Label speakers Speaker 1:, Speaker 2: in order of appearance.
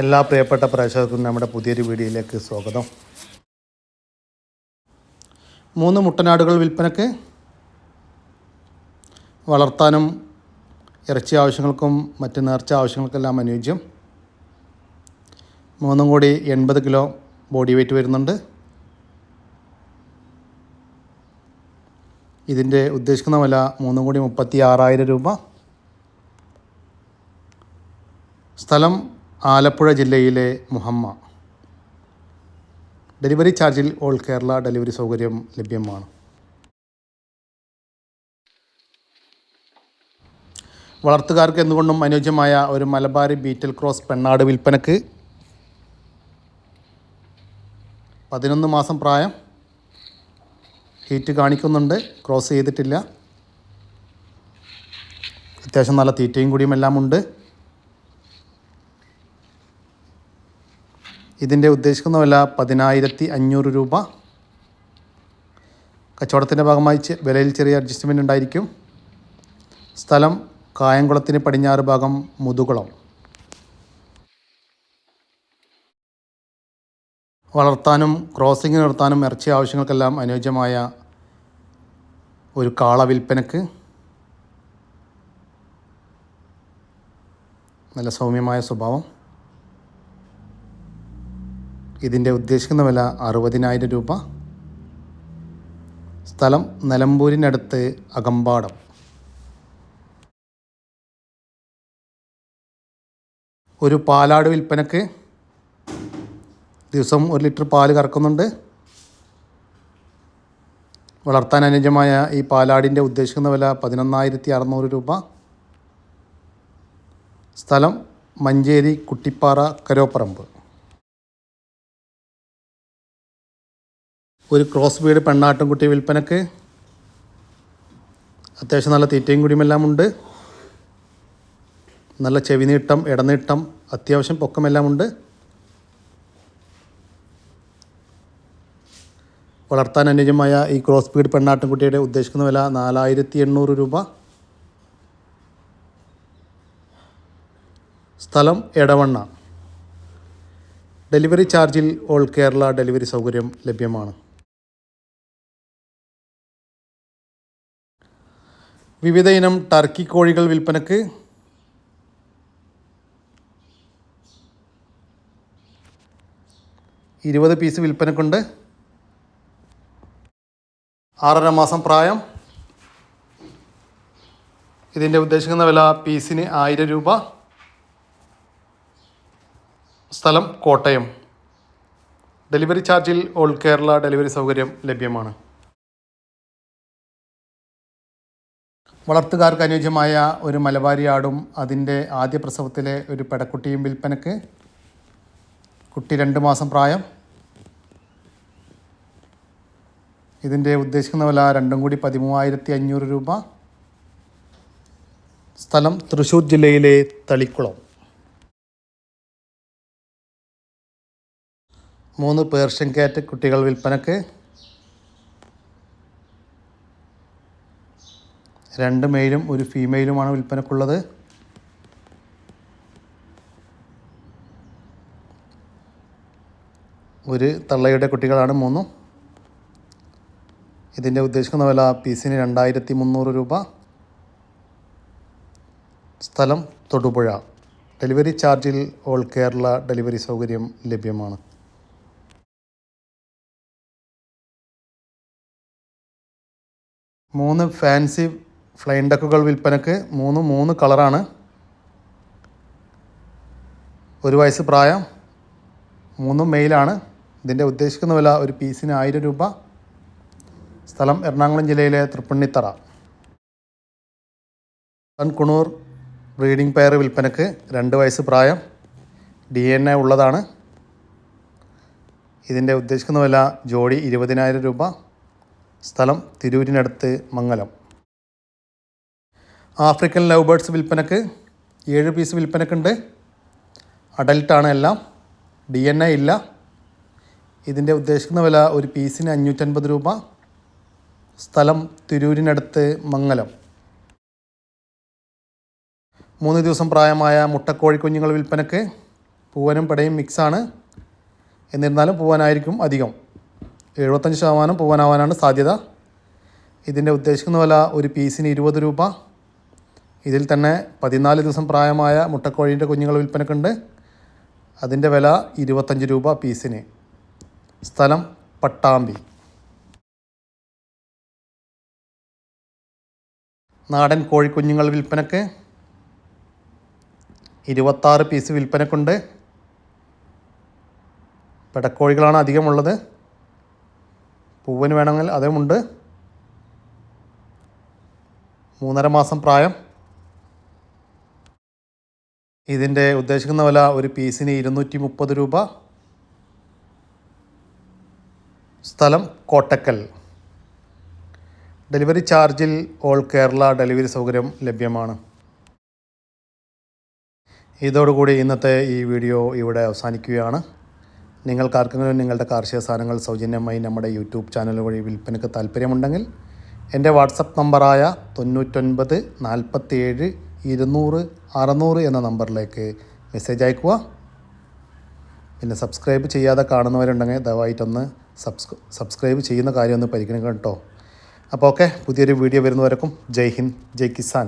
Speaker 1: എല്ലാ പ്രിയപ്പെട്ട പ്രേക്ഷകർക്കും നമ്മുടെ പുതിയൊരു വീഡിയോയിലേക്ക് സ്വാഗതം. മൂന്ന് മുട്ടനാടുകൾ വിൽപ്പനക്ക് വളർത്താനും ഇറച്ചി ആവശ്യങ്ങൾക്കും മറ്റ് നേർച്ച ആവശ്യങ്ങൾക്കെല്ലാം അനുയോജ്യം. മൂന്നും കൂടി എൺപത് കിലോ ബോഡി വെയ്റ്റ് വരുന്നുണ്ട്. ഇതിന്റെ ഉദ്ദേശിക്കുന്ന വില മൂന്നും കൂടി മുപ്പത്തി ആറായിരം രൂപ. സ്ഥലം ആലപ്പുഴ ജില്ലയിലെ മുഹമ്മ. ഡെലിവറി ചാർജിൽ ഓൾ കേരള ഡെലിവറി സൗകര്യം ലഭ്യമാണ്. വളർത്തുകാർക്ക് എന്തുകൊണ്ടും അനുയോജ്യമായ ഒരു മലബാരി ബീറ്റൽ ക്രോസ് പെണ്ണാട് വിൽപ്പനക്ക് പതിനൊന്ന് മാസം പ്രായം. ഹീറ്റ് കാണിക്കുന്നുണ്ട് ക്രോസ് ചെയ്തിട്ടില്ല. അത്യാവശ്യം നല്ല തീറ്റയും കൂടിയും എല്ലാം ഉണ്ട് ഇതിന്റെ ഉദ്ദേശിക്കുന്ന വില പതിനായിരത്തി അഞ്ഞൂറ് രൂപ. കച്ചവടത്തിന്റെ ഭാഗമായി വിലയിൽ ചെറിയ അഡ്ജസ്റ്റ്മെന്റ് ഉണ്ടായിരിക്കും. സ്ഥലം കായംകുളത്തിന് പടിഞ്ഞാറ് ഭാഗം മുതുകുളം. വളർത്താനും ക്രോസിംഗ് നിർത്താനും ഇറച്ചി ആവശ്യങ്ങൾക്കെല്ലാം അനുയോജ്യമായ ഒരു കാള വിൽപ്പനക്ക് നല്ല സൗമ്യമായ സ്വഭാവം. ഇതിന്റെ ഉദ്ദേശിക്കുന്ന വില അറുപതിനായിരം രൂപ. സ്ഥലം നിലമ്പൂരിനടുത്ത് അകമ്പാടം. ഒരു പാലാട് വിൽപ്പനക്ക് ദിവസം ഒരു ലിറ്റർ പാൽ കറക്കുന്നുണ്ട്. വളർത്താൻ അനുയോജ്യമായ ഈ പാലാടിന്റെ ഉദ്ദേശിക്കുന്ന വില പതിനൊന്നായിരത്തി അറുന്നൂറ് രൂപ. സ്ഥലം മഞ്ചേരി കുട്ടിപ്പാറ കരോപ്പറമ്പ്. ഒരു ക്രോസ് ബീഡ് പെണ്ണാട്ടുംകുട്ടി വിൽപ്പനക്ക് അത്യാവശ്യം നല്ല തീറ്റയും കുടിയുമെല്ലാം ഉണ്ട്. നല്ല ചെവിനീട്ടം ഇടനീട്ടം അത്യാവശ്യം പൊക്കമെല്ലാം ഉണ്ട്. വളർത്താൻ അനുയോജ്യമായ ഈ ക്രോസ് ബീഡ് പെണ്ണാട്ടുംകുട്ടിയുടെ ഉദ്ദേശിക്കുന്ന വില നാലായിരത്തി എണ്ണൂറ് രൂപ. സ്ഥലം എടവണ്ണ. ഡെലിവറി ചാർജിൽ ഓൾ കേരള ഡെലിവറി സൗകര്യം ലഭ്യമാണ്. വിവിധ ഇനം ടർക്കി കോഴികൾ വിൽപ്പനക്ക് ഇരുപത് പീസ് വിൽപ്പനക്കുണ്ട്. ആറര മാസം പ്രായം. ഇതിന്റെ ഉദ്ദേശിക്കുന്ന വില പീസിന് ആയിരം രൂപ. സ്ഥലം കോട്ടയം. ഡെലിവറി ചാർജിൽ ഓൾ കേരള ഡെലിവറി സൗകര്യം ലഭ്യമാണ്. വളർത്തുകാർക്ക് അനുയോജ്യമായ ഒരു മലബാരി ആടും അതിന്റെ ആദ്യ പ്രസവത്തിലെ ഒരു പെടക്കുട്ടിയും വിൽപ്പനക്ക് കുട്ടി രണ്ട് മാസം പ്രായം. ഇതിന്റെ ഉദ്ദേശിക്കുന്ന വില രണ്ടും കൂടി പതിമൂവായിരത്തി അഞ്ഞൂറ് രൂപ. സ്ഥലം തൃശ്ശൂർ ജില്ലയിലെ തളിക്കുളം. മൂന്ന് പേർഷ്യൻ കാറ്റ് കുട്ടികൾ വിൽപ്പനക്ക് രണ്ട് മെയിലും ഒരു ഫീമെയിലുമാണ് വിൽപ്പനക്കുള്ളത്. ഒരു തള്ളയുടെ കുട്ടികളാണ് മൂന്നും. ഇതിന്റെ ഉദ്ദേശിക്കുന്ന വില പീസിന് രണ്ടായിരത്തി മുന്നൂറ് രൂപ. സ്ഥലം തൊടുപുഴ. ഡെലിവറി ചാർജിൽ ഓൾ കേരള ഡെലിവറി സൗകര്യം ലഭ്യമാണ്. മൂന്ന് ഫാൻസി ഫ്ലൈൻ ഡക്കുകൾ വിൽപ്പനക്ക് മൂന്ന് മൂന്ന് കളറാണ്. ഒരു വയസ്സ് പ്രായം മൂന്നും മെയിലാണ്. ഇതിന്റെ ഉദ്ദേശിക്കുന്ന വില ഒരു പീസിന് ആയിരം രൂപ. സ്ഥലം എറണാകുളം ജില്ലയിലെ തൃപ്പണ്ണിത്തറ. തൻകുണൂർ ബ്രീഡിംഗ് പെയർ വിൽപ്പനക്ക് രണ്ട് വയസ്സ് പ്രായം ഡി എൻ എ ഉള്ളതാണ്. ഇതിന്റെ ഉദ്ദേശിക്കുന്ന വില ജോഡി ഇരുപതിനായിരം രൂപ. സ്ഥലം തിരൂരിനടുത്ത് മംഗലം. ആഫ്രിക്കൻ ലവ് ബേർഡ്സ് വിൽപ്പനക്ക് ഏഴ് പീസ് വിൽപ്പനക്കുണ്ട്. അഡൽട്ടാണ് എല്ലാം. ഡി എൻ എ ഇല്ല. ഇതിന്റെ ഉദ്ദേശിക്കുന്ന വില ഒരു പീസിന് അഞ്ഞൂറ്റൻപത് രൂപ. സ്ഥലം തിരൂരിനടുത്ത് മംഗലം. മൂന്ന് ദിവസം പ്രായമായ മുട്ടക്കോഴി കുഞ്ഞുങ്ങൾ വിൽപ്പനക്ക് പൂവനും പടയും മിക്സാണ്. എന്നിരുന്നാലും പൂവനായിരിക്കും അധികം. എഴുപത്തഞ്ച് ശതമാനം പൂവനാവാനാണ് സാധ്യത. ഇതിന്റെ ഉദ്ദേശിക്കുന്ന വില ഒരു പീസിന് ഇരുപത് രൂപ. ഇതിൽ തന്നെ പതിനാല് ദിവസം പ്രായമായ മുട്ടക്കോഴീന്റെ കുഞ്ഞുങ്ങൾ വിൽപ്പനക്കുണ്ട്. അതിന്റെ വില ഇരുപത്തഞ്ച് രൂപ പീസിന്. സ്ഥലം പട്ടാമ്പി. നാടൻ കോഴിക്കുഞ്ഞുങ്ങൾ വിൽപ്പനക്ക് ഇരുപത്താറ് പീസ് വിൽപ്പനക്കുണ്ട്. പെടക്കോഴികളാണ് അധികമുള്ളത്. പൂവന് വേണമെങ്കിൽ അതുമുണ്ട്. മൂന്നര മാസം പ്രായം. ഇതിന്റെ ഉദ്ദേശിക്കുന്ന വില ഒരു പീസിന് ഇരുന്നൂറ്റി മുപ്പത് രൂപ. സ്ഥലം കോട്ടക്കൽ. ഡെലിവറി ചാർജിൽ ഓൾ കേരള ഡെലിവറി സൗകര്യം ലഭ്യമാണ്. ഇതോടുകൂടി ഇന്നത്തെ ഈ വീഡിയോ ഇവിടെ അവസാനിക്കുകയാണ്. നിങ്ങൾക്കാർക്കെങ്കിലും നിങ്ങളുടെ കാർഷിക സാധനങ്ങൾ സൗജന്യമായി നമ്മുടെ യൂട്യൂബ് ചാനൽ വഴി വിൽപ്പനയ്ക്ക് താല്പര്യമുണ്ടെങ്കിൽ എന്റെ വാട്സപ്പ് നമ്പറായ തൊണ്ണൂറ്റൊൻപത് നാൽപ്പത്തേഴ് ഇരുന്നൂറ് അറുന്നൂറ് എന്ന നമ്പറിലേക്ക് മെസ്സേജ് അയക്കുക. പിന്നെ സബ്സ്ക്രൈബ് ചെയ്യാതെ കാണുന്നവരുണ്ടെങ്കിൽ ദയവായിട്ടൊന്ന് സബ്സ്ക്രൈ സബ്സ്ക്രൈബ് ചെയ്യുന്ന കാര്യം ഒന്ന് പരിഗണിക്കണം കേട്ടോ. അപ്പോൾ ഓക്കെ പുതിയൊരു വീഡിയോ വരുന്നവരക്കും ജയ് ഹിന്ദ് ജയ് കിസാൻ.